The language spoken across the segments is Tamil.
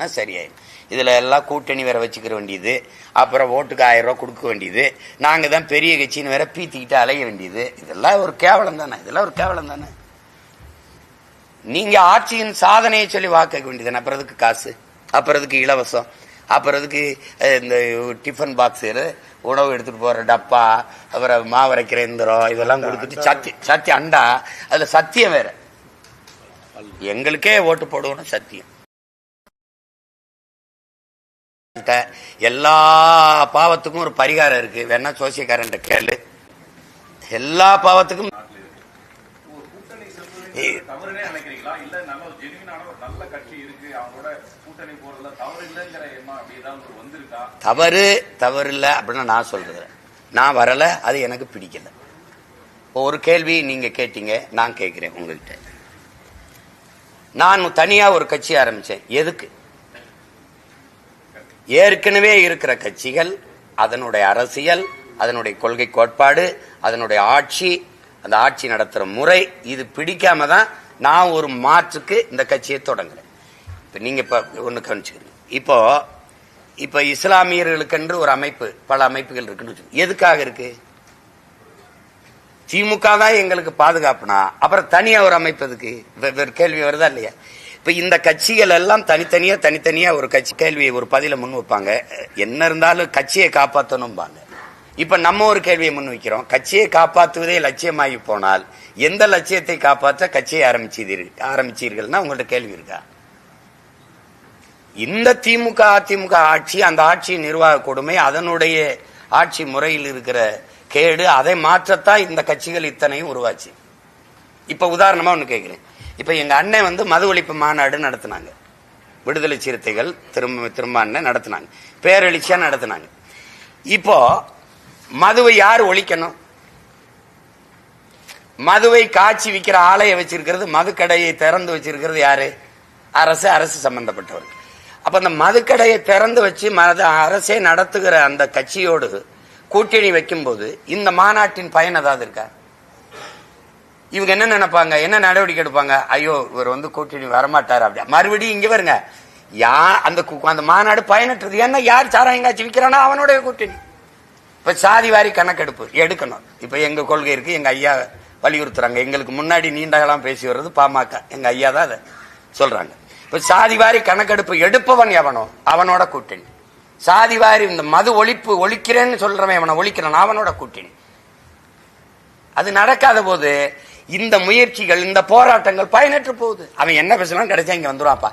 சரியாயிடும் இதுல எல்லாம் கூட்டணி வேற வச்சுக்கிற வேண்டியது. அப்புறம் ஓட்டுக்கு ஆயிரம் ரூபாய் கொடுக்க வேண்டியது. நாங்க தான் பெரிய கட்சின்னு வேற பீத்திக்கிட்டு அலைய வேண்டியது. இதெல்லாம் ஒரு கேவலம் தானே? இதெல்லாம் ஒரு கேவலம் தானே? நீங்க ஆட்சியின் சாதனையை சொல்லி வாக்க வேண்டியது அப்புறம் எதுக்கு காசு? அப்புறம் எதுக்கு இலவசம்? அப்புறம் எதுக்கு அஹ், இந்த டிஃபன் பாக்ஸ் உணவு எடுத்துட்டு போற டப்பா அப்புறம் மாவரைக்கிற எந்திரம் இதெல்லாம் கொடுத்துட்டு சத்தி சத்தி அண்டா. அதுல சத்தியம் வேற. எங்களுக்கே ஓட்டு போடுவோம் சத்தியம். எல்லா பாவத்துக்கும் ஒரு பரிகாரம் இருக்கு. வேணா சோசியக்காரன் கேளு. எல்லா பாவத்துக்கும் தவறு தவறு இல்லை அப்படின்னு நான் சொல்றேன் நான் வரல அது எனக்கு பிடிக்கல. ஒரு கேள்வி நீங்க கேட்டீங்க நான் கேட்கிறேன் உங்ககிட்ட. நான் தனியா ஒரு கட்சி ஆரம்பிச்சேன். எதுக்கு? ஏற்கனவே இருக்கிற கட்சிகள் அதனுடைய அரசியல் அதனுடைய கொள்கை கோட்பாடு அதனுடைய ஆட்சி அந்த ஆட்சி நடத்துகிற முறை இது பிடிக்காம தான் நான் ஒரு மாற்றுக்கு இந்த கட்சியை தொடங்குறேன். இப்போ நீங்கள் இப்போ ஒன்று கவனிச்சுக்கிறீங்க. இப்போ இப்போ இஸ்லாமியர்களுக்கென்று ஒரு அமைப்பு பல அமைப்புகள் இருக்குன்னு எதுக்காக இருக்கு? திமுக தான் எங்களுக்கு பாதுகாப்புனா அப்புறம் தனியாக ஒரு அமைப்பு எதுக்கு? வெவ்வேறு கேள்வி வருதா இல்லையா? இப்ப இந்த கட்சிகள் எல்லாம் தனித்தனியா தனித்தனியா ஒரு கட்சி கேள்வியை ஒரு பதில முன் வைப்பாங்க. என்ன இருந்தாலும் கட்சியை காப்பாற்றணும்பாங்க இப்ப நம்ம ஒரு கேள்வியை முன் வைக்கிறோம். கட்சியை காப்பாற்றுவதே லட்சியமாகி போனால் எந்த லட்சியத்தை காப்பாற்ற கட்சியை ஆரம்பிச்சீர்கள் ஆரம்பிச்சீர்கள்னா உங்கள்ட்ட கேள்வி இருக்கா? இந்த திமுக அதிமுக ஆட்சி அந்த ஆட்சியின் நிர்வாக கொடுமை அதனுடைய ஆட்சி முறையில் இருக்கிற கேடு அதை மாற்றத்தான் இந்த கட்சிகள் இத்தனையும் உருவாச்சு. இப்ப உதாரணமா ஒன்று கேட்குறேன் இப்போ எங்கள் அண்ணன் வந்து மது ஒழிப்பு மாநாடு நடத்தினாங்க. விடுதலை சிறுத்தைகள் திரும்ப திரும்ப அண்ணன் நடத்தினாங்க. பேரெழுச்சியாக நடத்தினாங்க. இப்போ மதுவை யார் ஒழிக்கணும்? மதுவை காய்ச்சி விற்கிற ஆலையை வச்சிருக்கிறது மதுக்கடையை திறந்து வச்சிருக்கிறது யாரு? அரசு அரசு சம்பந்தப்பட்டவர் அப்ப அந்த மதுக்கடையை திறந்து வச்சு மது அரசே நடத்துகிற அந்த கட்சியோடு கூட்டணி வைக்கும்போது இந்த மாநாட்டின் பயன் ஏதாவது இருக்கா? இவங்க என்ன நினைப்பாங்க? என்ன நடவடிக்கை எடுப்பாங்க? ஐயோ இவர் வந்து கூட்டணி வரமாட்டார் அப்படியா? மறுபடியும் இங்க வருங்க. யா அந்த அந்த மாநாடு பயனற்றது? ஏன்னா யார் சாராயம் காய்ச்சி விற்கிறானோ அவனுடைய கூட்டணி. இப்ப சாதி வாரி கணக்கெடுப்பு எடுக்கணும். இப்ப எங்க கொள்கை இருக்கு எங்க ஐயா வலியுறுத்துறாங்க. எங்களுக்கு முன்னாடி நீண்ட காலம் பேசி வர்றது பாமக. எங்க ஐயா தான் அதை சொல்றாங்க. இப்ப சாதி வாரி கணக்கெடுப்பு எடுப்பவன் எவனோ அவனோட கூட்டணி. சாதி வாரி இந்த மது ஒழிப்பு ஒழிக்கிறேன்னு சொல்றவன் எவனை ஒழிக்கிறான் அவனோட கூட்டணி. அது நடக்காத போது இந்த முயற்சிகள் இந்த போராட்டங்கள் பயனற்று போகுது. அவன் என்ன பேசலாம் கிடைச்சா இங்க வந்துருவாப்பா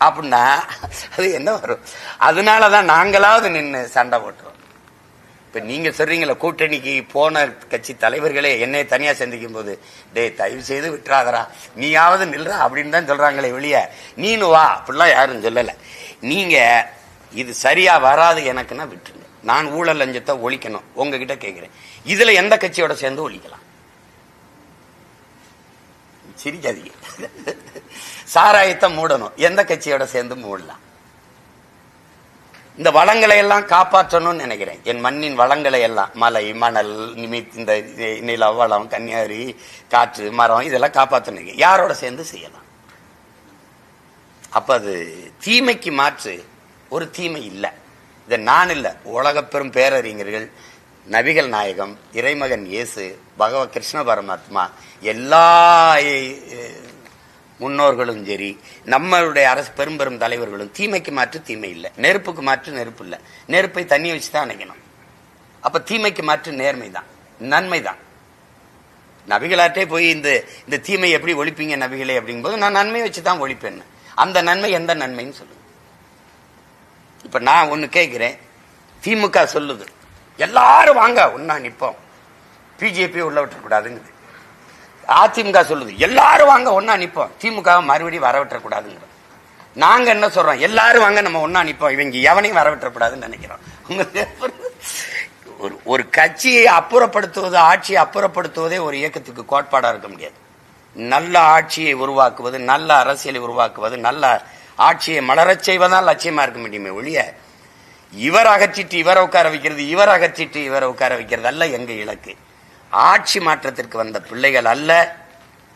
அப்படின்னா அது என்ன வரும்? அதனாலதான் நாங்களாவது நின்று சண்டை போட்டுறோம் இப்ப நீங்க சொல்றீங்களா கூட்டணிக்கு போன கட்சி தலைவர்களே என்னை தனியா சந்திக்கும் போது டேய் தயவு செய்து விட்டுறாதரா நீயாவது நில்றா அப்படின்னு தான் சொல்றாங்களே வெளிய நீனு வா அப்படிலாம் யாரும் சொல்லல. நீங்க இது சரியா வராது எனக்குன்னா விட்டுருங்க. நான் ஊழல் லஞ்சத்தை ஒழிக்கணும். உங்ககிட்ட கேட்கிறேன் இதுல எந்த கட்சியோட சேர்ந்து ஒழிக்கலாம்? சிரிக்காதீங்க. சாராயத்தை மூடணும். எந்த கட்சியோட சேர்ந்து மூடலாம். இந்த வளங்களை எல்லாம் காப்பாற்றணும்னு நினைக்கிறேன். என் மண்ணின் வளங்களை எல்லாம் மலை மணல் நிமி- இந்த நில வளம் கன்னியாரி காற்று மரம் இதெல்லாம் காப்பாற்றணும் யாரோட சேர்ந்து செய்யலாம்? அப்ப அது தீமைக்கு மாற்று ஒரு தீமை இல்லை. இதை நான் இல்லை. உலகப் பெரும் பேரறிஞர்கள் நபிகள் நாயகம் இறைமகன் இயேசு பகவ கிருஷ்ண பரமாத்மா எல்லா முன்னோர்களும் சரி நம்மளுடைய அரசு பெரும் பெரும் தலைவர்களும் தீமைக்கு மாற்று தீமை இல்லை. நெருப்புக்கு மாற்று நெருப்பு இல்லை. நெருப்பை தண்ணி வச்சு தான் அணைக்கணும். அப்ப தீமைக்கு மாற்று நேர்மை தான் நன்மை தான். நபிகளாட்டே போய் இந்த இந்த தீமை எப்படி ஒழிப்பீங்க நபிகளே அப்படிங்கும்போது நான் நன்மையை வச்சு தான் ஒழிப்பேன். அந்த நன்மை எந்த நன்மைன்னு சொல்லுங்க. இப்ப நான் ஒன்று கேட்குறேன். திமுக சொல்லுது எல்லாரும் வாங்க ஒன்னா நிற்போம் பிஜேபி உள்ள விட்டுறக்கூடாதுங்குது. அதிமுக சொல்லுது எல்லாரும் வாங்க ஒன்னா நிப்போம். திமுக மறுபடியும் வர விட்டுறக்கூடாதுங்கிற நாங்க என்ன சொல்றோம்? எல்லாரும் வாங்க நம்ம ஒன்னா நிப்போம். இவங்க எவனையும் வர விட்டுறக்கூடாதுன்னு நினைக்கிறோம். உங்களுக்கு ஒரு ஒரு கட்சியை அப்புறப்படுத்துவது ஆட்சியை அப்புறப்படுத்துவதே ஒரு இயக்கத்துக்கு கோட்பாடா இருக்க முடியாது. நல்ல ஆட்சியை உருவாக்குவது நல்ல அரசியலை உருவாக்குவது நல்ல ஆட்சியை மலரச் செய்வதால் லட்சியமா இருக்க முடியுமே ஒழிய இவர் அகற்றிட்டு இவரை உட்கார வைக்கிறது இவர் அகற்றிட்டு இவரை உட்கார வைக்கிறது அல்ல எங்க இலக்கு. ஆட்சி மாற்றத்திற்கு வந்த பிள்ளைகள் அல்ல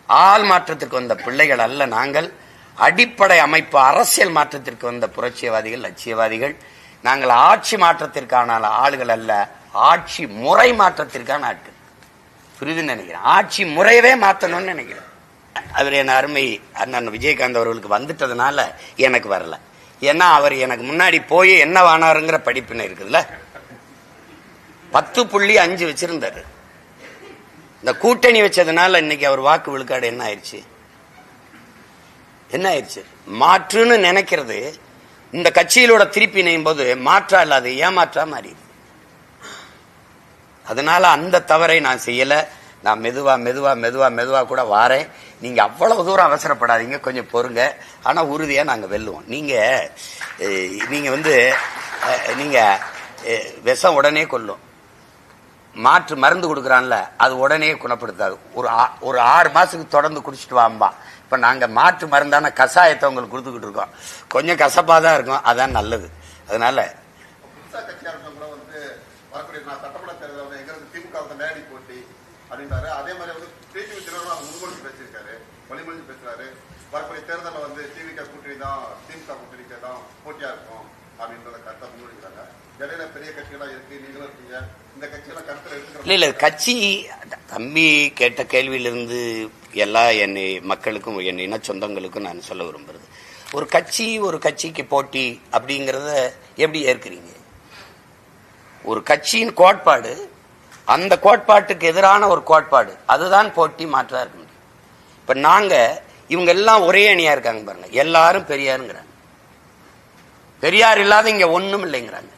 ஆள் மாற்றத்திற்கு வந்த பிள்ளைகள் அல்ல நாங்கள். அடிப்படை அமைப்பு அரசியல் மாற்றத்திற்கு வந்த புரட்சியவாதிகள் லட்சியவாதிகள். நாங்கள் ஆட்சி மாற்றத்திற்கான ஆளுகள் அல்ல ஆட்சி முறை மாற்றத்திற்கான ஆட்கள். புரிதுன்னு நினைக்கிறேன். ஆட்சி முறையவே மாற்றணும்னு நினைக்கிறேன். அவர் என் அருமை அண்ணன் விஜயகாந்த் அவர்களுக்கு வந்துட்டதுனால எனக்கு வரல. ஏன்னா அவர் எனக்கு முன்னாடி போய் என்ன வானாருங்கிற படிப்பினை இருக்குதுல்ல. பத்து புள்ளி அஞ்சு வச்சிருந்தாரு. இந்த கூட்டணி வச்சதுனால இன்னைக்கு அவர் வாக்கு விழுக்காடு என்ன ஆயிடுச்சு? என்ன ஆயிடுச்சு? மாற்றுன்னு நினைக்கிறது இந்த கட்சியிலோட திருப்பி இணையும் போது மாற்றா இல்லாது ஏமாற்றா மாறிடுது. அதனால அந்த தவறை நான் செய்யல. நான் மெதுவா மெதுவா மெதுவா மெதுவா கூட வாரேன். நீங்க அவ்வளவு தூரம் அவசரப்படாதீங்க. கொஞ்சம் பொறுங்க. ஆனா உறுதியா நாங்க வெல்லுவோம். நீங்க நீங்க வந்து நீங்க விஷம் உடனே கொல்லும். மாற்று மருந்து கொடுக்குறான்ல அது உடனே குணப்படுத்தாது. ஒரு ஆ- ஒரு ஆறு மாதத்துக்கு தொடர்ந்து குடிச்சிட்டு வாம்பா இப்போ நாங்கள் மாற்று மருந்தான கஷாயத்தை உங்களுக்கு கொடுத்துக்கிட்டு இருக்கோம். கொஞ்சம் கசப்பாக தான் இருக்கும் அதான் நல்லது. அதனால புதுசா கட்சியாளர்கள் கூட வந்து வரக்கூடிய நான் சட்டமன்ற தேர்தல் வந்து எங்க போட்டி அப்படின்றாரு. அதே மாதிரி வந்து டிடிவி தினகரன் முன்மொழிஞ்சு பேசியிருக்காரு. வழிமொழிஞ்சு பேசுறாரு. வரக்கூடிய தேர்தலில் வந்து திமுக கூட்டணி தான் திமுக கூட்டணிக்கு தான் போட்டியா இருக்கும் அப்படின்றத கருத்தை முன்மொழிக்கிறாங்க இடையில பெரிய இருக்கு? நீங்களும் இருக்கீங்க. இந்த கட்சியெல்லாம் இல்ல கட்சி தம்பி கேட்ட கேள்வியிலிருந்து எல்லா என்னை மக்களுக்கும் என் இன சொந்தங்களுக்கும் நான் சொல்ல விரும்புறது. ஒரு கட்சி ஒரு கட்சிக்கு போட்டி அப்படிங்கிறத எப்படி ஏற்கிறீங்க? ஒரு கட்சியின் கோட்பாடு அந்த கோட்பாட்டுக்கு எதிரான ஒரு கோட்பாடு அதுதான் போட்டி மாற்றா இருக்க முடியும். இப்ப நாங்க இவங்க எல்லாம் ஒரே அணியா இருக்காங்க பாருங்க. எல்லாரும் பெரியாருங்கிறாங்க. பெரியார் இல்லாத இங்க ஒண்ணும் இல்லைங்கிறாங்க.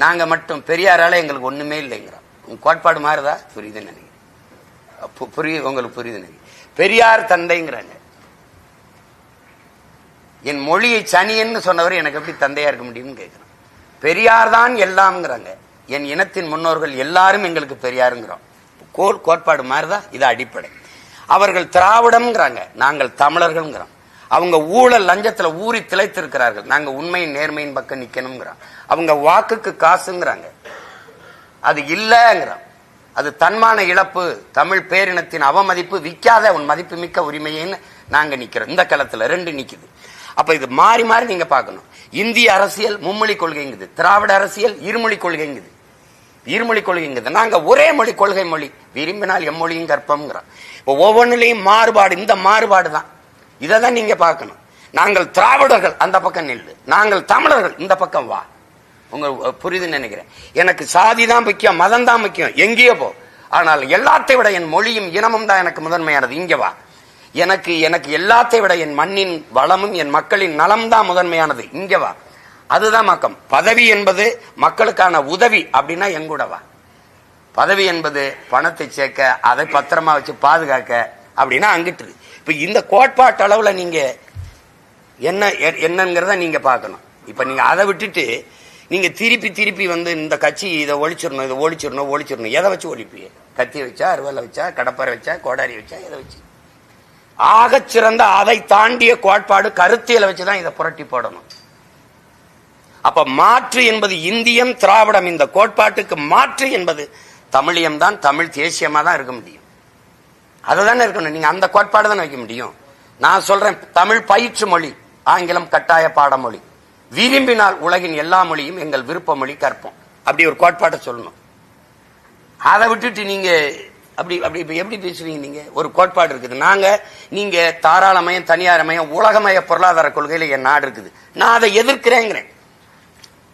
நாங்க மட்டும் பெரியாரால எங்களுக்கு ஒண்ணுமே இல்லைங்கிறோம் உங்க கோட்பாடு மாறுதா? புரியுதுன்னு நினைக்கிறேன். புரிய புரியுது உங்களுக்கு புரியுது நினைக்கிறேன். பெரியார் தந்தைங்கிறாங்க. என் மொழியை சனியன்னு சொன்னவர் எனக்கு எப்படி தந்தையா இருக்க முடியும்னு கேட்கிறேன் பெரியார் தான் எல்லாம்ங்கிறாங்க. என் இனத்தின் முன்னோர்கள் எல்லாரும் எங்களுக்கு பெரியாருங்கிறோம். கோல் கோட்பாடு மாறுதா? இது அடிப்படை. அவர்கள் திராவிடம்ங்கிறாங்க. நாங்கள் தமிழர்கள்ங்கிறோம். அவங்க ஊழல் லஞ்சத்துல ஊறி திளைத்திருக்கிறார்கள். நாங்க உண்மையின் நேர்மையின் பக்கம் நிக்கணுங்கிறோம் அவங்க வாக்குக்கு காசுங்கிறாங்க. அது இல்லங்கிறோம் அது தன்மான இழப்பு தமிழ் பேரினத்தின் அவமதிப்பு விற்காத உன் மதிப்பு மிக்க உரிமையின்னு நாங்க நிக்கிறோம். இந்த களத்துல ரெண்டு நிக்குது. அப்ப இது மாறி மாறி நீங்க பார்க்கணும். இந்திய அரசியல் மும்மொழி கொள்கைங்குது. திராவிட அரசியல் இருமொழி கொள்கைங்குது. இருமொழி கொள்கைங்குது. நாங்க ஒரே மொழி கொள்கை மொழி. விரும்பினால் எம்மொழியும் கற்பம்ங்கிறோம் இப்போ ஒவ்வொன்றிலையும் மாறுபாடு இந்த மாறுபாடு தான் இதை தான் நீங்க பார்க்கணும். நாங்கள் திராவிடர்கள் அந்த பக்கம் நில்லு. நாங்கள் தமிழர்கள் இந்த பக்கம் வா. உங்க அஹ், புரியுதுன்னு நினைக்கிறேன். எனக்கு சாதி தான் முக்கியம் மதம் தான் முக்கியம் எங்கேயோ போ. ஆனால் எல்லாத்தை விட என் மொழியும் இனமும் தான் எனக்கு முதன்மையானது. இங்க வா. எனக்கு எனக்கு எல்லாத்தை விட என் மண்ணின் வளமும் என் மக்களின் நலம் தான் முதன்மையானது. இங்க வா. அதுதான் மக்கம். பதவி என்பது மக்களுக்கான உதவி அப்படின்னா எங்கூட வா. பதவி என்பது பணத்தை சேர்க்க அதை பத்திரமா வச்சு பாதுகாக்க அப்படின்னா அங்கிட்டு இப்போ இந்த கோட்பாட்டு அளவில் நீங்கள் என்ன என்னங்கிறத நீங்கள் பார்க்கணும். இப்போ நீங்கள் அதை விட்டுட்டு நீங்கள் திருப்பி திருப்பி வந்து இந்த கட்சி இதை ஒழிச்சிடணும் இதை ஒழிச்சிடணும் ஒழிச்சிடணும். எதை வச்சு ஒழிப்பிய கத்தி வச்சா அருவாலை வச்சா கடப்பாறை வச்சா கோடாரி வச்சா எதை வச்சு? ஆகச் சிறந்த அதை தாண்டிய கோட்பாடு கருத்தியலை வச்சு தான் இதை புரட்டி போடணும். அப்ப மாற்று என்பது இந்தியம் திராவிடம். இந்த கோட்பாட்டுக்கு மாற்று என்பது தமிழியம் தான் தமிழ் தேசியமாக தான் இருக்க முடியும். அதுதானே இருக்கணும். நீங்க அந்த கோட்பாடு தானே வைக்க முடியும். நான் சொல்றேன் தமிழ் பயிற்று மொழி ஆங்கிலம் கட்டாய பாடமொழி. விரும்பினால் உலகின் எல்லா மொழியும் எங்கள் விருப்ப மொழி கற்போம். அப்படி ஒரு கோட்பாட்டை சொல்லணும். அதை விட்டுட்டு நீங்க அப்படி அப்படி இப்ப எப்படி பேசுவீங்க நீங்க? ஒரு கோட்பாடு இருக்குது. நாங்க நீங்க தாராளமயம் தனியாரமயம் உலகமய பொருளாதார கொள்கையில என் நாடு இருக்குது. நான் அதை எதிர்க்கிறேங்கிறேன்.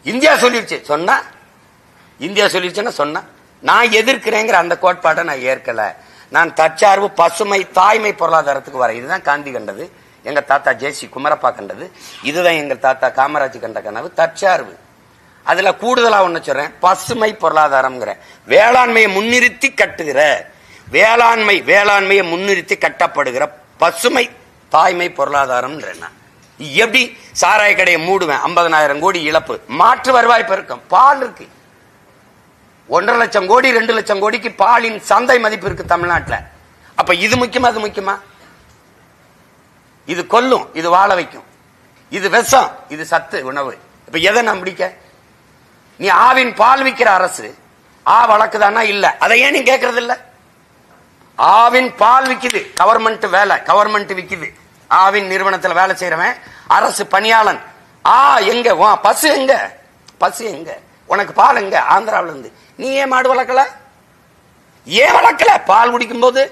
இந்தியா சொல்லிடுச்சு சொன்னா? இந்தியா சொல்லிடுச்சுன்னா சொன்னா? நான் எதிர்க்கிறேங்கிற அந்த கோட்பாட்டை நான் ஏற்கலை. நான் தற்சார்பு பசுமை தாய்மை பொருளாதாரத்துக்கு வரேன். இதுதான் காந்தி கண்டது எங்க தாத்தா ஜேசி குமரப்பா கண்டது. இதுதான் எங்க தாத்தா காமராஜ் கண்ட கனவு தற்சார்பு. அதுல கூடுதலா ஒண்ணு சொல்றேன் பசுமை பொருளாதாரம்ங்கிற. வேளாண்மையை முன்னிறுத்தி கட்டுகிற வேளாண்மை வேளாண்மையை முன்னிறுத்தி கட்டப்படுகிற பசுமை தாய்மை பொருளாதாரம் எப்படி சாராய கடையை மூடுவேன் 50000 கோடி இழப்பு. மாற்று வருவாய் பெருக்கம் பால் இருக்கு. ஒன்றரை லட்சம் கோடி ரெண்டு லட்சம் கோடிக்கு பாலின் சந்தை மதிப்பு இருக்கு தமிழ்நாட்டில். அப்ப இது முக்கியமா அது முக்கியமா? இது கொல்லும் இது வாழ வைக்கும். இது விஷம் இது சத்து உணவு. இப்ப எதை நான் பிடிக்க? நீ ஆவின் பால் விற்கிற அரசு. ஆ வழக்குதானா இல்ல. அதை ஏன் நீ கேட்கறது இல்ல ஆவின் பால் விக்குது. கவர்மெண்ட் வேலை கவர்மெண்ட் விக்குது. ஆவின் நிறுவனத்தில் வேலை செய்யறவன் அரசு பணியாளன். ஆ எங்க? பசு எங்க? பசு எங்க? உனக்கு பால் எங்க? ஆந்திராவில இருந்து நீ ஏன் மாடு வளர்க்கல? ஏன் வளர்க்கல? பால் குடிக்கும் போது.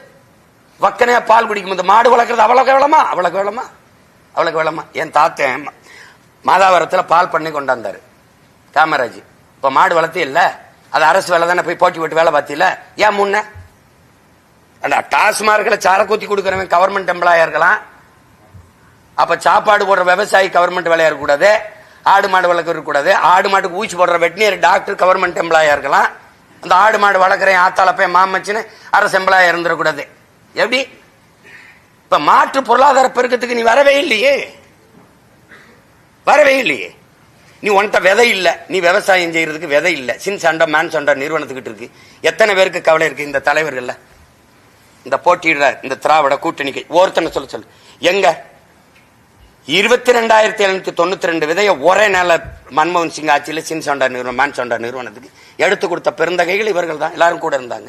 வக்கனையா பால் குடிக்கும் போது மாடு வளர்க்கறது அவ்வளவு வேளமா அவ்வளவு வேளமா அவ்வளவு வேளமா என் தாத்தன் மாதாவரத்தில் பால் பண்ணி கொண்டாந்தாரு. காமராஜ். இப்ப மாடு வளர்த்தி இல்ல. அது அரசு வேலை தானே போய் போட்டி போட்டு வேலை பார்த்தில ஏன் முன்ன? டாஸ்மார்க்கில் சார குத்தி கொடுக்குறவன் கவர்மெண்ட் எம்ப்ளாயா இருக்கலாம். அப்ப சாப்பாடு போடுற விவசாயி கவர்மெண்ட் வேலையா இருக்கக்கூடாது. ஆடு மாடு வளர்க்க இருக்கக்கூடாது ஆடு மாட்டுக்கு ஊசி போடுற வெட்டினரி டாக்டர் கவர்மெண்ட் எம்ப்ளாயா இருக்கலாம். அந்த ஆடு மாடு வளர்க்குறேன் ஆத்தால போய் மாமச்சின்னு அரசு எம்ப்ளாயா இருந்துடக்கூடாது. எப்படி? இப்ப மாற்று பொருளாதார பெருக்கத்துக்கு நீ வரவே இல்லையே. வரவே இல்லையே. நீ உன்கிட்ட விதை இல்லை. நீ விவசாயம் செய்யறதுக்கு விதை இல்லை. சின் சண்டை மேன் சண்டை நிறுவனத்துக்கிட்டு இருக்கு. எத்தனை பேருக்கு கவலை இருக்கு இந்த தலைவர்கள்ல? இந்த போட்டியிட இந்த திராவிட கூட்டணிக்கு. ஒருத்தனை சொல்ல சொல்லு. எங்க? இருபத்தி ரெண்டாயிரத்தி எழுநூத்தி தொண்ணூத்தி ரெண்டு விதைய ஒரே நாள மன்மோகன் சிங் ஆட்சியில் சின்சோண்டா நிறுவனம் மேன் நிறுவனத்துக்கு எடுத்து கொடுத்த பெருந்தகைகள் இவர்கள் தான். எல்லாரும் கூட இருந்தாங்க.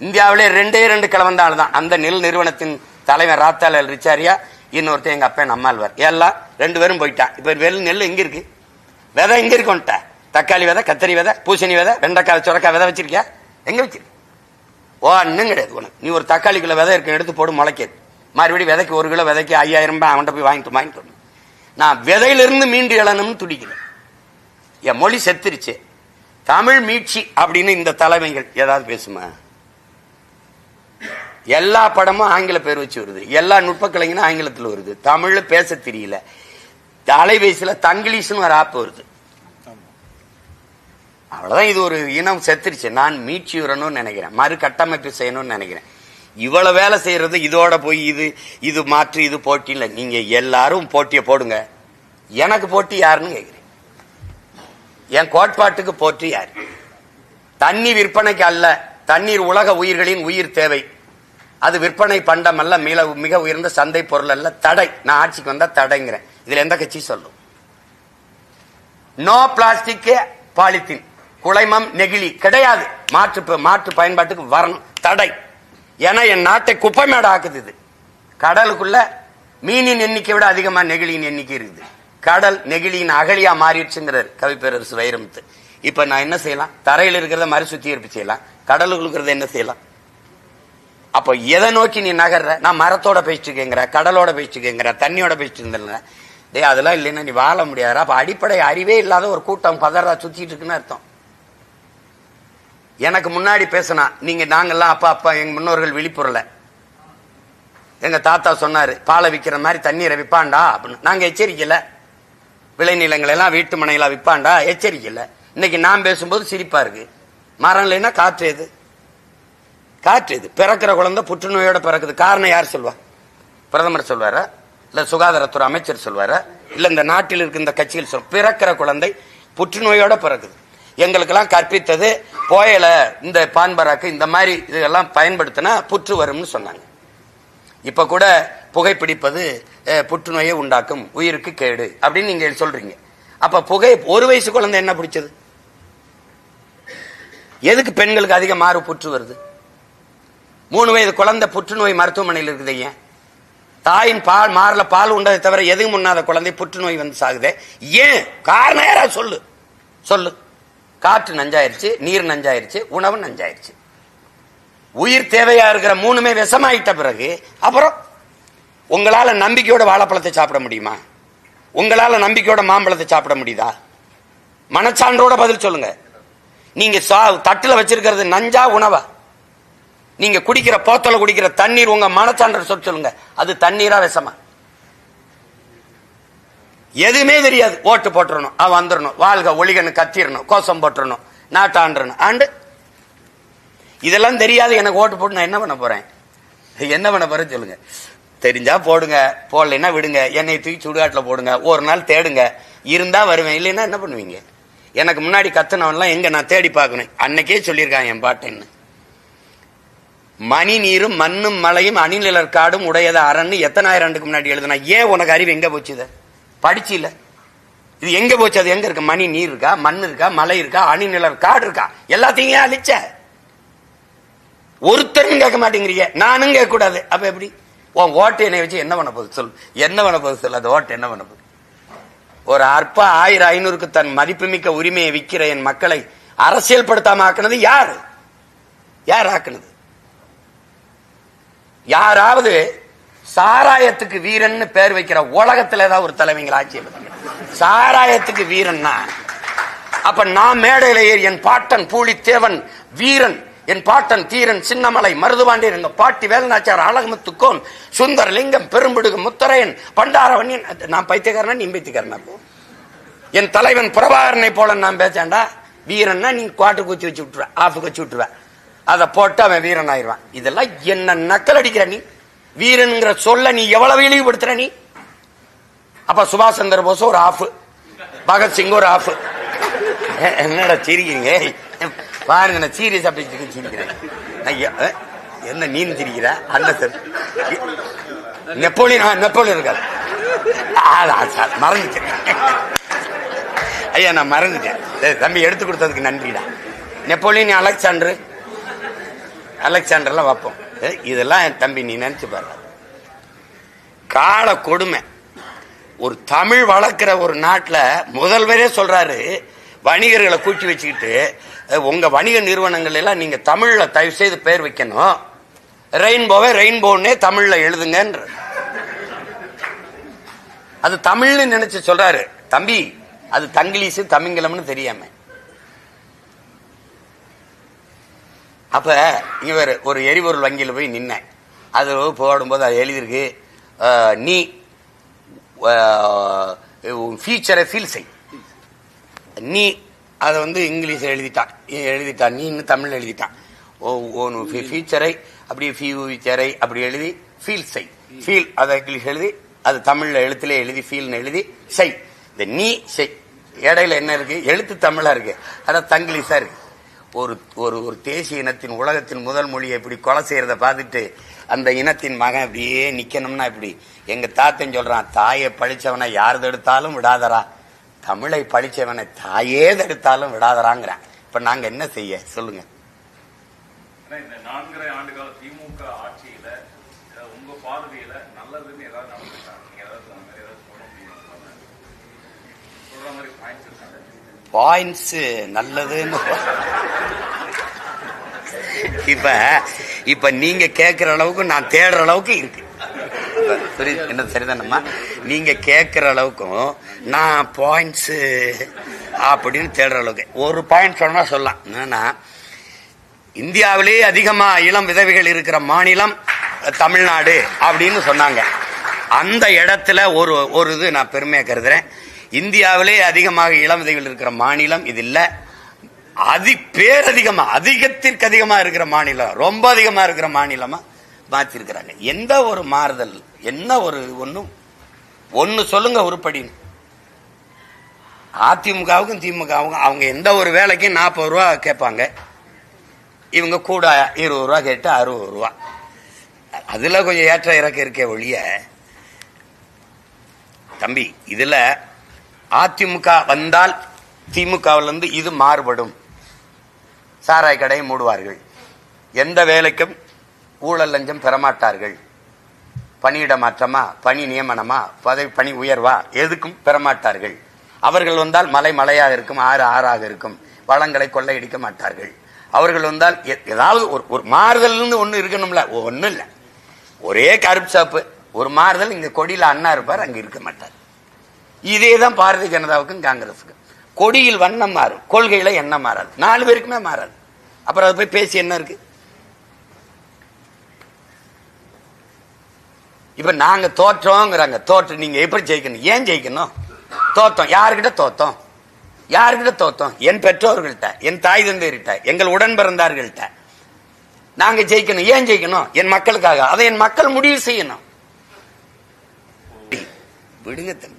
இந்தியாவிலே ரெண்டே ரெண்டு கிழவந்த தான். அந்த நெல் நிறுவனத்தின் தலைவர் ராத்தாலால் ரிச்சாரியா இன்னொருத்தன் எங்க அப்பன் அம்மாள்வார். எல்லாம் ரெண்டு பேரும் போயிட்டான். இப்போ வெள்ளு நெல் எங்க இருக்கு? விதை எங்க இருக்கு தக்காளி விதை கத்தரி விதை பூசணி விதை வெண்டைக்காய் சுரக்காய் விதை வச்சிருக்கியா? எங்க வச்சிருக்க ஓ அண்ணன் கிடையாது உனக்கு. நீ ஒரு தக்காளிக்குள்ள விதை இருக்கு எடுத்து போடு முளைக்காது. மறுபடியும் விதைக்கு ஒரு கிலோ விதைக்கு ஐயாயிரம் ரூபாய் அவன்கிட்ட போய் வாங்கிட்டு வாங்கிட்டு நான் விதையிலிருந்து மீண்டு எழணும்னு துடிக்கிறேன். என் மொழி செத்துருச்சு. தமிழ் மீட்சி அப்படின்னு இந்த தலைமைகள் ஏதாவது பேசுமா? எல்லா படமும் ஆங்கில பேர் வச்சு வருது. எல்லா நுட்ப கலைஞனும் ஆங்கிலத்தில் வருது. தமிழ்ல பேச தெரியல. அலைபேசியில் தங்கிலீஷ்னு ஒரு ஆப் வருது. அவ்வளோதான் இது ஒரு இனம் செத்துருச்சு. நான் மீட்சி வரணும்னு நினைக்கிறேன். மறு கட்டமைப்பு செய்யணும்னு நினைக்கிறேன். இவ்வளவு வேலை செய்யறது இதோட போய் இது இது மாற்று இது போட்டி இல்ல. நீங்க எல்லாரும் போட்டியை போடுங்க. எனக்கு போட்டி யாருன்னு கேட்குறேன் என் கோட்பாட்டுக்கு போட்டி யாரு? தண்ணி விற்பனைக்கு அல்ல தண்ணீர் உலக உயிர்களின் உயிர் தேவை. அது விற்பனை பண்டம் அல்ல மிக மிக உயர்ந்த சந்தை பொருள் அல்ல தடை. நான் ஆட்சிக்கு வந்தா தடைங்கிறேன். இதுல எந்த கட்சி சொல்லும்? நோ பிளாஸ்டிக் பாலித்தீன் குளைமம் நெகிழி கிடையாது. மாற்று ப- மாற்று பயன்பாட்டுக்கு வரணும். தடை. ஏன்னா என் நாட்டை குப்பை மேடம் ஆக்குது இது. கடலுக்குள்ள மீனின் எண்ணிக்கை விட அதிகமா நெகிழியின் எண்ணிக்கை இருக்குது. கடல் நெகிழியின் அகழியா மாறிடுச்சுங்கிறார் கவிப்பேரரசு வைரமுத்து. இப்ப நான் என்ன செய்யலாம்? தரையில் இருக்கிறத மறு சுத்திகரிப்பு செய்யலாம். கடலுக்கு இருக்கிறத என்ன செய்யலாம்? அப்ப எதை நோக்கி நீ நகர்ற? நான் மரத்தோட பேசிட்டு கடலோட பேசிட்டு தண்ணியோட பேசிட்டு இருந்தேன் டே அதெல்லாம் இல்லைன்னா நீ வாழ முடியாது அப்ப அடிப்படை அறிவே இல்லாத ஒரு கூட்டம் பதறா சுத்திட்டு இருக்குன்னு அர்த்தம். எனக்கு முன்னாடி பேசினா நீங்க நாங்கெல்லாம் அப்பா அப்பா எங்க முன்னோர்கள் விழிப்புறல. எங்க தாத்தா சொன்னாரு பாலை விற்கிற மாதிரி தண்ணீரை விற்பாண்டா அப்படின்னு. நாங்க எச்சரிக்கல. விளைநிலங்கள் எல்லாம் வீட்டு மனையில விற்பாண்டா எச்சரிக்கல. இன்னைக்கு நான் பேசும்போது சிரிப்பா இருக்கு. மரம் இல்லைன்னா காற்று எது? காற்று இது பிறக்கிற குழந்தை புற்றுநோயோட பிறக்குது. காரணம் யார் சொல்வா? பிரதமர் சொல்வாரா? இல்ல சுகாதாரத்துறை அமைச்சர் சொல்வாரா? இல்ல இந்த நாட்டில் இருக்க இந்த கட்சிகள் சொல் பிறக்கிற குழந்தை புற்றுநோயோட பிறக்குது. எங்களுக்கெல்லாம் கற்பித்தது போயல இந்த பான்பராக்கு இந்த மாதிரி இதெல்லாம் பயன்படுத்தினா புற்று வரும்னு சொன்னாங்க. இப்ப கூட புகைப்பிடிப்பது புற்றுநோயை உண்டாக்கும் உயிருக்கு கேடு அப்படின்னு நீங்க சொல்றீங்க. அப்ப புகை ஒரு வயசு குழந்தை என்ன பிடிச்சது? எதுக்கு பெண்களுக்கு அதிக மாறு புற்று வருது? மூணு வயது குழந்தை புற்றுநோய் மருத்துவமனையில் இருக்குது ஏன் தாயின் பால் மாறல பால் உண்டதை தவிர எதுவும் முன்னாத குழந்தை புற்றுநோய் வந்து சாகுதே. ஏன்? காரணம் யாராவது சொல்லு. சொல்லு. காற்று நஞ்சாயிருச்சு நீர் நஞ்சாயிருச்சு உணவு நஞ்சாயிருச்சு. உயிர் தேவையா இருக்கிற மூணுமே விஷமாயிட்ட பிறகு அப்புறம் உங்களால நம்பிக்கையோட வாழைப்பழத்தை சாப்பிட முடியுமா? உங்களால நம்பிக்கையோட மாம்பழத்தை சாப்பிட முடியுதா? மனச்சான்றோட பதில் சொல்லுங்க. நீங்க சா- தட்டுல வச்சிருக்கிறது நஞ்சா உணவா? நீங்க குடிக்கிற போத்தல குடிக்கிற தண்ணீர் உங்க மனச்சான்ற சொல் சொல்லுங்க. அது தண்ணீரா விஷமா? எதுவுமே தெரியாது. ஓட்டு போட்டுறணும். அவன் வந்துடணும் வாழ்க ஒளிகன்னு கத்திரணும் கோஷம் போட்டுறணும். நாட்டாண்டணும் ஆண்டு இதெல்லாம் தெரியாது. எனக்கு ஓட்டு போட்டு நான் என்ன பண்ண போறேன்? என்ன பண்ண போறேன்னு சொல்லுங்க. தெரிஞ்சா போடுங்க. போடலைன்னா விடுங்க. என்னை தூக்கி சுடுகாட்டில் போடுங்க. ஒரு நாள் தேடுங்க. இருந்தா வருவேன். இல்லைன்னா என்ன பண்ணுவீங்க? எனக்கு முன்னாடி கத்துனவன்லாம் எங்க நான் தேடி பார்க்கணும். அன்னைக்கே சொல்லியிருக்காங்க என் பாட்டேன்னு. மணி நீரும் மண்ணும் மலையும் அணிநிழற் காடும் அரண் அரண்னு எத்தனாயிரம் ஆண்டுக்கு முன்னாடி எழுதுனா? ஏன் உனக்கு அறிவு எங்க போச்சுதை படிச்சில படிச்சு இல்ல. இது எங்க போச்சு? அது எங்க இருக்கு? மணி நீர் இருக்கா? மண் இருக்கா? மலை இருக்கா? அணிநிழற் காடு இருக்கா? எல்லாத்தையும் ஏன் அழிச்ச? ஒருத்தரும் கேட்க மாட்டேங்கிறீங்க. நானும் கேட்க கூடாது. அப்ப எப்படி? உன் ஓட்டு என்னை வச்சு என்ன பண்ண போகுது? சொல் என்ன பண்ண போகுது சொல் அந்த ஓட்டு என்ன பண்ண போகுது? ஒரு அற்ப ஆயிரம் ஐநூறுக்கு தன் மதிப்புமிக்க உரிமையை விற்கிற என் மக்களை அரசியல் படுத்தாம ஆக்குனது யாரு? யார் ஆக்குனது? யாராவது சாராயத்துக்கு வீரன்னு பேர் வைக்கிற உலகத்துல ஏதாவது ஒரு தலைவங்களை ஆட்சி சாராயத்துக்கு வீரன்னா அப்ப நான் மேடையில ஏறி என் பாட்டன் பூலித்தேவன் வீரன் என் பாட்டன் தீரன் சின்னமலை மருதுபாண்டியன் எங்க பாட்டி வேலநாச்சார் அழகுமுத்துக்கோன் சுந்தரலிங்கம் பெரும்பிடுகு முத்தரையன் பண்டாரவன் நான் பைத்தியக்காரனா நீ பைத்தியக்காரனா என் தலைவன் பிரபாகரனை போல நான் பேசாண்டா வீரன்னா நீ குவாட்டு குச்சி வச்சு விட்டுருவேன் ஆஃபுக்கு வச்சு விட்டுருவேன் அதை போட்டு அவன் வீரன் ஆயிடுவான் இதெல்லாம் என்ன நக்கல் அடிக்கிற நீ? வீரன்ங்கிற சொல்ல நீ எவ்வளவு இழிவுபடுத்துற நீ? அப்ப சுபாஷ் சந்திர போஸ் ஒரு ஆஃப் பகத்சிங் ஒரு ஆஃப் என்னடா சிரிக்கிறீங்க? பாருங்க நான் சீரியஸ் அப்படி சிரிக்கிறேன் ஐயா என்ன நீ சிரிக்கிற? அல்ல சார். நெப்போலியன் ஆ, நெப்போலியன் இருக்காது ஆ, சார் மறந்துட்டேன். ஐயா நான் மறந்துட்டேன். தம்பி எடுத்து கொடுத்ததுக்கு நன்றிடா. Napoleon Alexander. அலெக்சாண்டர்லாம் வைப்போம். இதெல்லாம் என் தம்பி நீ நினைச்சு பாரு. கால கொடுமை. ஒரு தமிழ் வளர்க்குற ஒரு நாட்டில் முதல்வரே சொல்றாரு வணிகர்களை கூட்டி வச்சுக்கிட்டு உங்கள் உங்க வணிக நிறுவனங்கள் எல்லாம் நீங்க தமிழ்ல தயவு செய்து பேர் வைக்கணும். ரெயின்போவை ரெயின்போன்னே தமிழ்ல எழுதுங்கன்ற. அது தமிழ்னு நினைச்சு சொல்றாரு. தம்பி அது தங்கிலீஷு தமிங்கிலம்னு தெரியாமல் அப்ப இவர் ஒரு எரிபொருள் வங்கியில் போய் நின்னேன் அது போடும்போது அது எழுதியிருக்கு நீ ஃபியூச்சரை ஃபீல் செய். நீ அதை வந்து இங்கிலீஷில் எழுதிட்டான். எழுதிட்டான். நீன்னு தமிழ் எழுதிட்டான். ஓ ஓன் ஃபியூச்சரை அப்படி ஃபியூச்சரை அப்படி எழுதி ஃபீல் செய். ஃபீல் அதை இங்கிலீஷ் எழுதி அது தமிழில் எழுத்துல எழுதி ஃபீல்னு எழுதி செய். இந்த நீ செய். இடையில என்ன இருக்கு? எழுத்து தமிழா இருக்கு. ஆனால் தங்கிலீஷா இருக்கு. ஒரு ஒரு ஒரு தேசிய இனத்தின் உலகத்தின் முதல் மொழியை இப்படி கொலை செய்யறத பார்த்துட்டு அந்த இனத்தின் மகன் அப்படியே நிக்கணும்னா இப்படி. எங்க தாத்தன் சொல்றான் தாயை பழிச்சவனை யார் தடுத்தாலும் விடாதரா தமிழை பழிச்சவனை தாயே தடுத்தாலும் விடாதராங்கிறான் இப்ப நாங்க என்ன செய்ய? சொல்லுங்க. இந்த நான்கரை திமுக ஆட்சியில உங்க நல்லதுன்னு ஏதாவது நடந்துருக்காங்க நீங்க ஏதாவது அந்த மாதிரி ஏதாவது சொல்ல முடியுமா சொல்ற மாதிரி பாயிண்ட்ஸ் இருக்காங்க பாயிண்ட்ஸ் நல்லதுன்னு. இப்ப இப்ப நீங்க கேட்கிற அளவுக்கு நான் தேடுற அளவுக்கு இருக்கு. என்ன சரிதானம்மா? நீங்க கேட்கிற அளவுக்கும் நான் பாயிண்ட்ஸ் அப்படின்னு தேடுற அளவுக்கு. ஒரு பாயிண்ட் சொன்னா சொல்லலாம். என்னன்னா இந்தியாவிலேயே அதிகமா இளம் விதவைகள் இருக்கிற மாநிலம் தமிழ்நாடு அப்படின்னு சொன்னாங்க. அந்த இடத்துல ஒரு ஒரு இது நான் பெருமையா கருதுறேன். இந்தியாவிலே அதிகமாக இளம் விதைகள் இருக்கிற மாநிலம் இது இல்லை அதி பேரதிகமா அதிகத்திற்கு அதிகமா இருக்கிற மாநிலம் ரொம்ப அதிகமா இருக்கிற மாநிலமா மாத்திருக்கிறாங்க. எந்த ஒரு மாறுதல் என்ன ஒரு ஒன்றும் ஒன்று சொல்லுங்க உருப்படின்னு. அதிமுகவுக்கும் திமுகவுக்கும் அவங்க எந்த ஒரு வேலைக்கும் நாற்பது ரூபா கேட்பாங்க. இவங்க கூட இருபது ரூபா கேட்டு அறுபது ரூபா. அதில் கொஞ்சம் ஏற்ற இறக்க இருக்கே ஒழிய தம்பி இதில் அதிமுக வந்தால் திமுகவிலிருந்து இது மாறுபடும். சாராய் கடையை மூடுவார்கள். எந்த வேலைக்கும் ஊழல் லஞ்சம் பெறமாட்டார்கள். பணியிட மாற்றமா? பணி நியமனமா? பதவி பணி உயர்வா? எதுக்கும் பெறமாட்டார்கள். அவர்கள் வந்தால் மலை மலையாக இருக்கும் ஆறு ஆறாக இருக்கும். வளங்களை கொள்ளையடிக்க மாட்டார்கள். அவர்கள் வந்தால் ஏதாவது ஒரு ஒரு மாறுதல்னு ஒன்று இருக்கணும்ல? ஒன்றும் இல்லை. ஒரே கருப்பு சாப்பு. ஒரு மாறுதல் இங்கே கொடியில் அண்ணா இருப்பார் அங்கே இருக்க மாட்டார். இதே தான் பாரதிய ஜனதாவுக்கும் காங்கிரஸுக்கும். கொடியில் வண்ணம் மாறும். கொள்கையில எண்ணம் மாறாது. நாலு பேருக்குமே மாறாது. அப்புறம் அதை போய் பேசி என்ன இருக்கு? இப்ப நாங்க தோற்றோங்கிறாங்க. தோற்று நீங்க எப்படி ஜெயிக்கணும்? ஏன் ஜெயிக்கணும்? தோத்தோம். யாருக்கிட்ட தோத்தோம்? யாருக்கிட்ட தோத்தோம்? என் பெற்றோர்கள்ட்ட என் தாய் தந்தையர்கிட்ட எங்கள் உடன் பிறந்தார்கள்ட்ட நாங்க ஜெயிக்கணும். ஏன் ஜெயிக்கணும்? என் மக்களுக்காக. அதை என் மக்கள் முடிவு செய்யணும். விடுங்க தம்பி.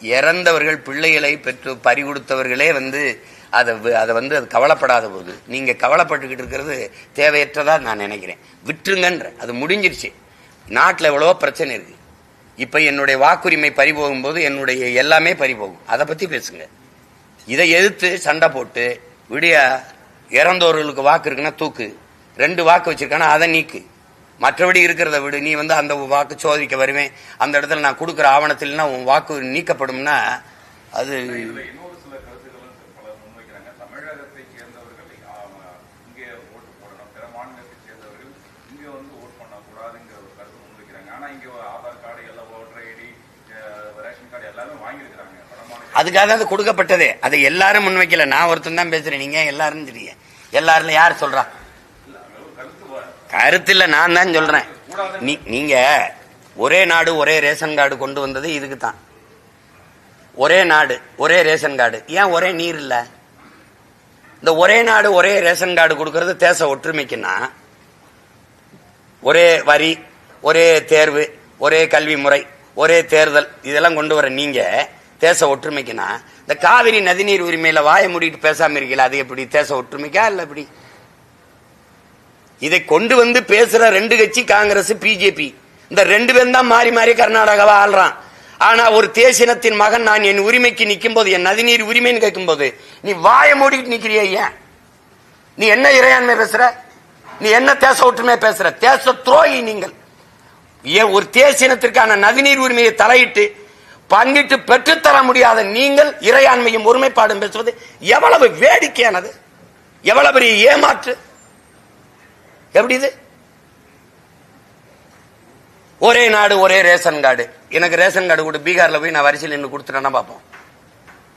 இறந்தவர்கள் பிள்ளைகளை பெற்று பறி கொடுத்தவர்களே வந்து அதை அதை வந்து அது கவலைப்படாத போது நீங்கள் கவலைப்பட்டுக்கிட்டு இருக்கிறது தேவையற்றதாக நான் நினைக்கிறேன். விட்டுருங்கன்ற அது முடிஞ்சிருச்சு. நாட்டில் எவ்வளோ பிரச்சனை இருக்குது இப்போ என்னுடைய வாக்குரிமை பறி போகும்போது என்னுடைய எல்லாமே பறி போகும். அதை பற்றி பேசுங்க. இதை எதிர்த்து சண்டை போட்டு விடிய இறந்தவர்களுக்கு வாக்கு இருக்குன்னா தூக்கு. ரெண்டு வாக்கு வச்சுருக்கானா அதை நீக்கு. மற்றபடி இருக்கிறத விடு. நீ வந்து அந்த வாக்கு சோதிக்க வருவேன். அந்த இடத்துல நான் கொடுக்குற ஆவணத்தில்னா உன் வாக்கு நீக்கப்படும்னா அது அதுக்காக தான் அது கொடுக்கப்பட்டதே. அதை எல்லாரும் முன்வைக்கல. நான் ஒருத்தன் தான் பேசுறேன். நீங்க எல்லாரும் தெரியும் எல்லாரும் யார் சொல்றா? கருத்தில் நான் தான் சொல்றேன். நீ- நீங்க ஒரே நாடு ஒரே ரேஷன் கார்டு கொண்டு வந்தது இதுக்கு தான். ஒரே நாடு ஒரே ரேஷன் கார்டு. ஏன் ஒரே நீர் இல்ல? இந்த ஒரே நாடு ஒரே ரேஷன் கார்டு கொடுக்கறது தேச ஒற்றுமைக்குன்னா ஒரே வரி ஒரே தேர்வு ஒரே கல்வி முறை ஒரே தேர்தல் இதெல்லாம் கொண்டு வர நீங்க தேச ஒற்றுமைக்குன்னா இந்த காவிரி நதிநீர் உரிமையில வாய மூடிட்டு பேசாம இருக்கீங்களா? அது எப்படி? தேச ஒற்றுமைக்கா இல்ல எப்படி? இதை கொண்டு வந்து பேசுற ரெண்டு கட்சி காங்கிரஸ் பிஜேபி. இந்த ரெண்டு பேரும் தான் மாறி மாறி கர்நாடகாவை ஆள்றான். ஆனா ஒரு தேசினத்தின் மகன் நான் என் உரிமைக்கு நிற்கும் போது என் நதிநீர் உரிமைன்னு கேட்கும் போது நீ வாயை மூடிட்டு நிக்கிறிய ஏன்? நீ என்ன இறையாண்மை பேசுற? நீ என்ன தேச ஒற்றுமை பேசுற? தேச துரோகி நீங்கள். ஏன் ஒரு தேசினத்திற்கான நதிநீர் உரிமையை தலையிட்டு பங்கிட்டு பெற்றுத்தர முடியாத நீங்கள் இறையாண்மையும் ஒருமைப்பாடும் பேசுவது எவ்வளவு வேடிக்கையானது? எவ்வளவு பெரிய ஏமாற்று? எப்படி இது? ஒரே நாடு ஒரே ரேஷன் கார்டு. எனக்கு ரேஷன் கார்டு கூட பீகார்ல போய் நான் வரிசையில் நின்று கொடுத்துட்டேன்னா பார்ப்போம்?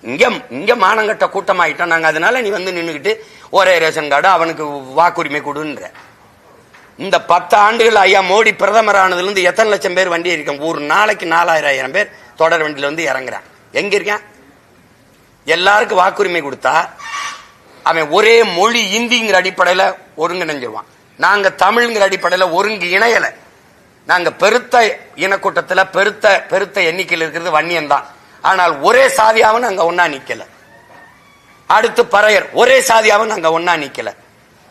இங்க இங்க மானங்கட்ட கூட்டமாயிட்டோம். நாங்கள் அதனால நீ வந்து நின்றுக்கிட்டு ஒரே ரேஷன் கார்டு அவனுக்கு வாக்குரிமை கொடுன்ற. இந்த பத்து ஆண்டுகள் ஐயா மோடி பிரதமர் ஆனதுலேருந்து எத்தனை லட்சம் பேர் வண்டி இருக்கேன் ஒரு நாளைக்கு நாலாயிரம் பேர் தொடர் வண்டியில் வந்து இறங்குறான். எங்க இருக்கான்? எல்லாருக்கும் வாக்குரிமை கொடுத்தா அவன் ஒரே மொழி இந்திங்கிற அடிப்படையில் ஒருங்கிணைஞ்சிருவான். நாங்க தமிழ்ங்கிற அடிப்படையில் ஒருங்கு இணையல. நாங்க பெருத்த இனக்கூட்டத்தில் பெருத்த பெருத்த எண்ணிக்கையில் இருக்கிறது வன்னியம் தான் ஆனால் ஒரே சாதியாவும் நாங்க ஒன்னா நிக்கல. அடுத்து பறையர் ஒரே சாதியாவும் நாங்க ஒன்னா நிக்கல.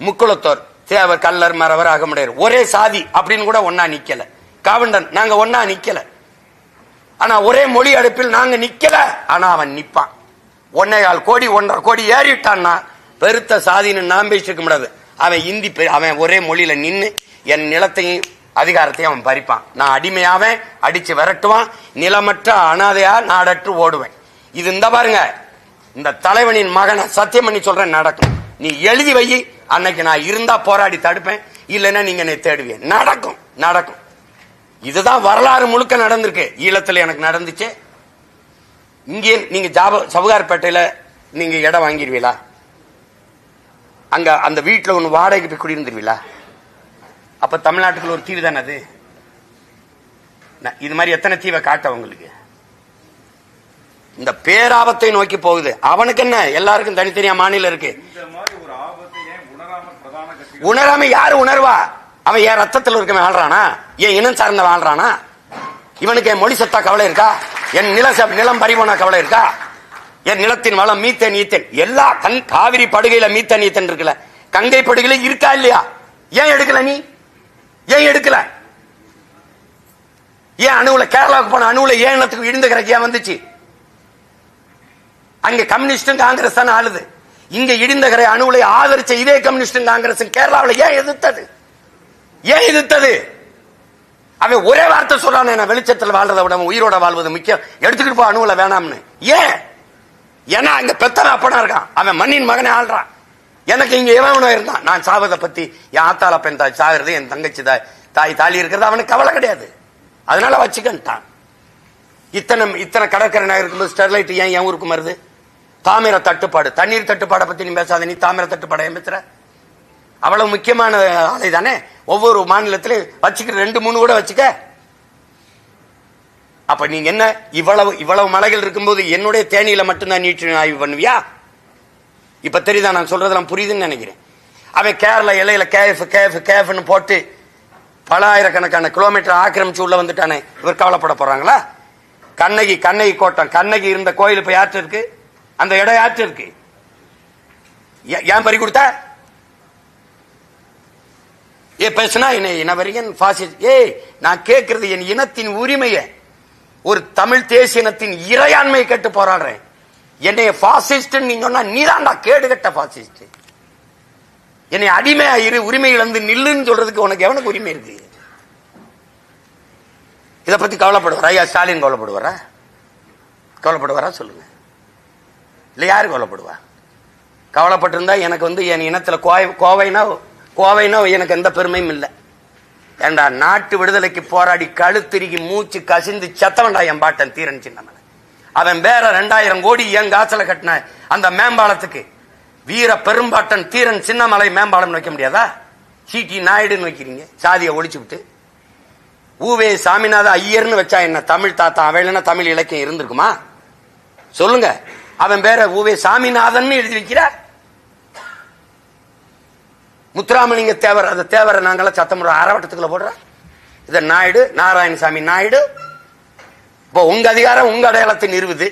முக்குளத்தோர் தேவர் கல்லர் மறவர் அகமுடையர் ஒரே சாதி அப்படின்னு கூட ஒன்னா நிக்கல. காவண்டன் நாங்க ஒன்னா நிக்கல. ஆனா ஒரே மொழி அடுப்பில் நாங்க நிக்கல. ஆனா அவன் நிப்பான். ஒன்னே கால் கோடி ஒன்றரை கோடி ஏறிட்டான்னா பெருத்த சாதின்னு நாம் பேசிக்க முடியாது. அவன் இந்தி அவன் ஒரே மொழியில நின்று என் நிலத்தையும் அதிகாரத்தையும் அவன் பறிப்பான். நான் அடிமையாவேன் அடிச்சு விரட்டுவான் நிலமற்ற அனாதையா நாடற்று ஓடுவேன். இது இந்த பாருங்க இந்த தலைவனின் மகனை சத்தியம் பண்ணி சொல்றேன் நடக்கும். நீ எழுதி வை அன்னைக்கு நான் இருந்தா போராடி தடுப்பேன் இல்லைன்னா நீங்க என்னை தேடுவேன் நடக்கும் நடக்கும். இதுதான் வரலாறு முழுக்க நடந்திருக்கு. ஈழத்தில் எனக்கு நடந்துச்சு. இங்கே நீங்க ஜாப சவுகார்பேட்டையில நீங்க இடம் வாங்கிடுவீங்களா? அங்க அந்த வீட்டுல ஒண்ணு வாடகைக்கு போய் குடியிருந்துருவீங்களா அப்ப தமிழ்நாட்டுக்குள்ள ஒரு தீவு தானே அது? இது மாதிரி எத்தனை தீவை காட்ட உங்களுக்கு இந்த பேராபத்தை நோக்கி போகுது. அவனுக்கு என்ன? எல்லாருக்கும் தனித்தனியா மாநிலம் இருக்கு. ஏன் உணராம யாரு உணர்வா? அவன் என் ரத்தத்தில் இருக்க வாழ்றானா? என் இனம் சார்ந்த வாழ்றானா? இவனுக்கு என் மொழி சத்தா கவலை இருக்கா? என் நில நிலம் பறிபோனா கவலை இருக்கா? என் நிலத்தின் வளம் மீத்தன் ஈத்தன். எல்லா கண் காவிரி படுகையில மீத்தன் ஈத்தன் இருக்குல்ல. கங்கை படுகையில இருக்கா இல்லையா? ஏன் எடுக்கல நீ? ஏன் எடுக்கல? ஏன் அணுவுல கேரளாவுக்கு போன அணுவுல ஏன் இனத்துக்கு இடிந்த கிடக்கு ஏன் வந்துச்சு? அங்க கம்யூனிஸ்டும் காங்கிரஸ் தான் ஆளுது. இங்க இடிந்தகரை அணுவுலை ஆதரிச்ச இதே கம்யூனிஸ்டும் காங்கிரஸ் கேரளாவில் ஏன் எதிர்த்தது? ஏன் எதிர்த்தது? அவன் ஒரே வார்த்தை சொல்றான் என்ன வெளிச்சத்தில் வாழ்றதை விட உயிரோட வாழ்வது முக்கியம். எடுத்துக்கிட்டு போ அணுவுல வேணாம்னு. ஏன்? ஏன்னா அங்க பெத்தன அப்பனா இருக்கான். அவன் மண்ணின் மகனை ஆள்றான். எனக்கு இங்க எவனும் இருந்தான். நான் சாவதை பத்தி என் ஆத்தால பெண் தாய் சாகிறது என் தங்கச்சி தாய் தாய் தாலி இருக்கிறது அவனுக்கு கவலை கிடையாது. அதனால வச்சுக்கிட்டான். இத்தனை இத்தனை கடற்கரை நகர் இருக்கும்போது ஸ்டெர்லைட் ஏன் என் ஊருக்கு வருது? தாமிர தட்டுப்பாடு. தண்ணீர் தட்டுப்பாடை பத்தி நீ பேசாத நீ தாமிர தட்டுப்பாடை ஏன் பேசுற? அவ்வளவு முக்கியமான ஆலை தானே? ஒவ்வொரு மாநிலத்திலும் வச்சுக்கிற ரெண்டு மூணு கூட வச்சுக்க. அப்ப நீங்க என்ன இவ்வளவு இவ்வளவு மலைகள் இருக்கும்போது என்னுடைய தேனியில மட்டும்தான் நீட்டு ஆய்வு பண்ணுவியா? இப்ப தெரியுதா நான் சொல்றதெல்லாம் புரியுதுன்னு நினைக்கிறேன். அவன் கேரளா எல்லையில கேஃப் கேஃப் கேஃப்னு போட்டு பல ஆயிரக்கணக்கான கிலோமீட்டர் ஆக்கிரமிச்சு உள்ள வந்துட்டானே. இவர் கவலைப்பட போறாங்களா? கண்ணகி கண்ணகி கோட்டம். கண்ணகி இருந்த கோயில் இப்ப யார்கிட்ட இருக்கு? அந்த இடம் யார்கிட்ட இருக்கு? ஏன் பறி கொடுத்த? ஏ பேசுனா என்னை இனவரியன் பாசிஸ்ட் ஏய் நான் கேட்கறது என் இனத்தின் உரிமையை. ஒரு தமிழ் தேசியனத்தின் இறையாண்மையை கேட்டு போராடுறேன். என்னைய பாசிஸ்ட் நீ சொன்னா நீதான்டா கேடு கட்ட பாசிஸ்ட் என்னை அடிமையா இரு உரிமை இழந்து நில்லுன்னு சொல்றதுக்கு உனக்கு எவனுக்கு உரிமை இருக்கு? இதை பத்தி கவலைப்படுவாரா? ஐயா ஸ்டாலின் கவலைப்படுவாரா? கவலைப்படுவாரா சொல்லுங்க. இல்ல யாரு கவலைப்படுவா? கவலைப்பட்டிருந்தா எனக்கு வந்து என் இனத்துல கோவை கோவைனா கோவைனா எனக்கு எந்த பெருமையும் இல்லை. ஏண்டா நாட்டு விடுதலைக்கு போராடி கழுத்திருகி மூச்சு கசிந்து செத்தவன்டா என் பாட்டன் தீரன் சின்னமலை அவன் வேற ரெண்டாயிரம் கோடி என் காசுல கட்டின அந்த மேம்பாலத்துக்கு? வீர பெரும்பாட்டன் தீரன் சின்னமலை மேம்பாலம் வைக்க முடியாதா? சிடி நாயுடுன்னு வைக்கிறீங்க சாதியை ஒழிச்சு விட்டு. ஊவே சாமிநாத ஐயர்னு வச்சா என்ன தமிழ் தாத்தா அவன் தமிழ் இலக்கியம் இருந்திருக்குமா? சொல்லுங்க. அவன் பேர ஊவே சாமிநாதன் எழுதி வைக்கிறார். முத்துராமலிங்க தேவர் அந்த தேவரை நாங்கெல்லாம் சத்தமுறை அறவட்டத்துக்குள்ள போடுறோம். இதை நாயுடு நாராயணசாமி நாயுடு. இப்போ உங்க அதிகாரம் உங்க அடையாளத்தை நிறுவுது.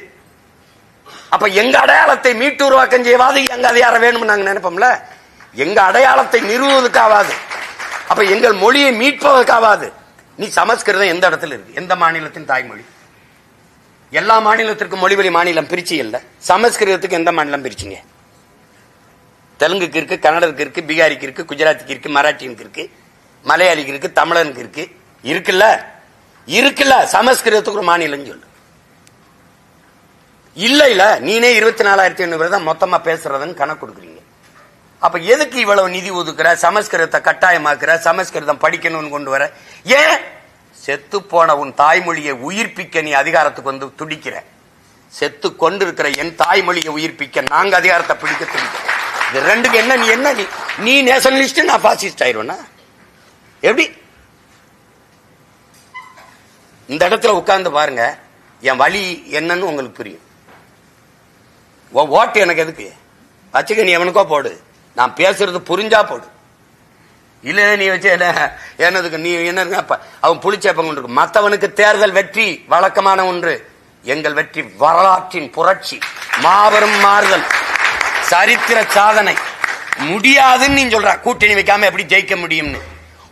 அப்ப எங்க அடையாளத்தை மீட்டு உருவாக்கம் செய்வாது? எங்க அதிகாரம் வேணும்னு நாங்க நினைப்போம்ல? எங்க அடையாளத்தை நிறுவுவதற்காவாது. அப்ப எங்கள் மொழியை மீட்பதற்காவாது. நீ சமஸ்கிருதம் எந்த இடத்துல இருக்கு? எந்த மாநிலத்தின் தாய்மொழி? எல்லா மாநிலத்திற்கும் மொழிவழி மாநிலம் பிரிச்சு இல்லை. சமஸ்கிருதத்துக்கு எந்த மாநிலம் பிரிச்சுங்க? தெலுங்குக்கு இருக்கு கன்னடத்துக்கு இருக்கு பீகாரிக்கு இருக்கு குஜராத்துக்கு இருக்கு மராட்டியனுக்கு இருக்குது மலையாளிக்கு இருக்கு தமிழனுக்கு இருக்குது இருக்குல்ல? இருக்குல்ல. சமஸ்கிருதத்துக்கு ஒரு மாநிலம் சொல்லு. இல்லை இல்லை. நீனே இருபத்தி நாலாயிரத்தி ஐநூறு தான் மொத்தமாக பேசுறதுன்னு கணக்கு கொடுக்குறீங்க. அப்போ எதுக்கு இவ்வளவு நிதி ஒதுக்குற? சமஸ்கிருதத்தை கட்டாயமாக்குற? சமஸ்கிருதம் படிக்கணும்னு கொண்டு வர? ஏன்? செத்து போன உன் தாய்மொழியை உயிர்ப்பிக்க நீ அதிகாரத்துக்கு வந்து துடிக்கிற. செத்து கொண்டிருக்கிற என் தாய்மொழியை உயிர்ப்பிக்க நாங்கள் அதிகாரத்தை பிடிக்க துடிக்கிறோம். இது ரெண்டுக்கு என்ன நீ என்ன நீ நீ நேஷனலிஸ்ட் நான் பாசிஸ்ட் ஆயிருவேனா? எப்படி? இந்த இடத்துல உட்கார்ந்து பாருங்க என் வழி என்னன்னு உங்களுக்கு புரியும். ஓட்டு எனக்கு எதுக்கு? வச்சுக்க நீ எவனுக்கோ போடு. நான் பேசுறது புரிஞ்சா போடு. இல்ல நீ வச்சு என்ன என்னதுக்கு நீ என்ன அவன் புளிச்சேப்பங்க கொண்டு மற்றவனுக்கு தேர்தல் வெற்றி வழக்கமான ஒன்று. எங்கள் வெற்றி வரலாற்றின் புரட்சி. மாபெரும் மாறுதல். சரித்திர சாதனை. முடியாதுன்னு நீ சொல்ற கூட்டணி வைக்காம எப்படி ஜெயிக்க முடியும்னு.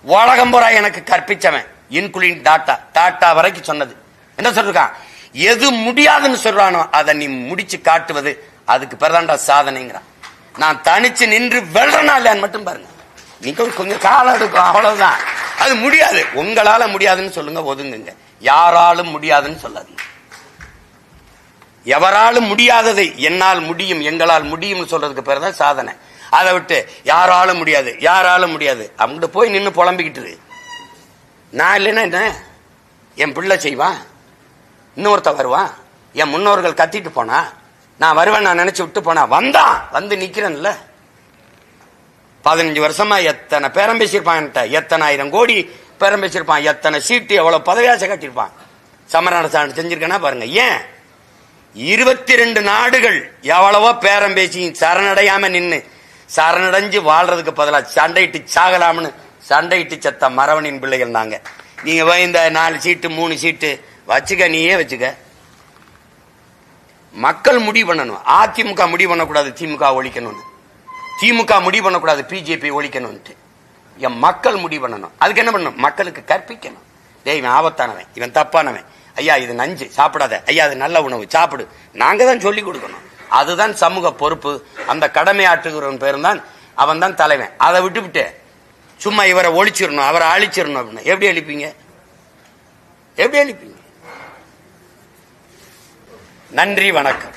உலகம் பூரா எனக்கு கற்பிச்சவன் இன்குலின் டாட்டா டாட்டா வரைக்கும் சொன்னது. என்ன சொல்றான் எது முடியாதுன்னு சொல்றானோ அதை நீ முடிச்சு காட்டுவது அதுக்கு பிறதாண்டா சாதனைங்கிறான். நான் தனிச்சு நின்று வெள்ளனா மட்டும் பாருங்க. நீங்க கொஞ்சம் காலம் எடுக்கும் அவ்வளவுதான். அது முடியாது. உங்களால முடியாதுன்னு சொல்லுங்க ஒதுங்குங்க. யாராலும் முடியாதுன்னு சொல்லாதீங்க. எவராலும் முடியாததை என்னால் முடியும் எங்களால் முடியும்னு சொல்றதுக்கு பேர் தான் சாதனை. அதை விட்டு யாராலும் முடியாது யாராலும் முடியாது. அவங்ககிட்ட போய் நின்று புலம்பிக்கிட்டு நான் இல்லைன்னா என்ன? என் பிள்ளை செய்வான் இன்னொருத்த வருவான் என் முன்னோர்கள் கத்திட்டு போனா? நான் வருவேன் நான் நினைச்சு விட்டு போனா? வந்தான் வந்து நிக்கிறேன்ல. பதினஞ்சு வருஷமா எத்தனை பேரம் பேசியிருப்பான் எத்தனை ஆயிரம் கோடி பேரம் பேசியிருப்பான்? எத்தனை சீட்டு? எவ்வளவு பதவியாசை கட்டியிருப்பான்? சமரநாடு செஞ்சிருக்கேன்னா பாருங்க. ஏன்? இருபத்தி ரெண்டு நாடுகள் எவ்வளவோ பேரம் பேசி சரணடையாம நின்று சரணடைஞ்சு வாழ்றதுக்கு பதிலாக சண்டையிட்டு சாகலாம்னு சண்டையிட்டு செத்த மரவனின் பிள்ளைகள் நாங்க. நீங்க போய் இந்த நாலு சீட்டு மூணு சீட்டு வச்சுக்க நீயே வச்சுக்க. மக்கள் முடிவு பண்ணணும். அதிமுக முடிவு பண்ணக்கூடாது திமுக ஒழிக்கணும்னு. திமுக முடிவு பண்ணக்கூடாது பிஜேபி ஒழிக்கணும்ட்டு என் மக்கள் முடிவு பண்ணணும். அதுக்கு என்ன பண்ணணும்? மக்களுக்கு கற்பிக்கணும். டேய் இவன் ஆபத்தானவன். இவன் தப்பானவன். ஐயா இது நஞ்சு சாப்பிடாத. ஐயா அது நல்ல உணவு சாப்பிடு. நாங்க தான் சொல்லி கொடுக்கணும். அதுதான் சமூக பொறுப்பு. அந்த கடமை ஆற்றுகிறவன் பேரும் தான் அவன் தான் தலைவன். அதை விட்டுவிட்டு சும்மா இவரை ஒழிச்சிடணும் அவரை அழிச்சிடணும் அப்படின்னு. எப்படி அழிப்பீங்க? எப்படி அழிப்பீங்க? நன்றி வணக்கம்.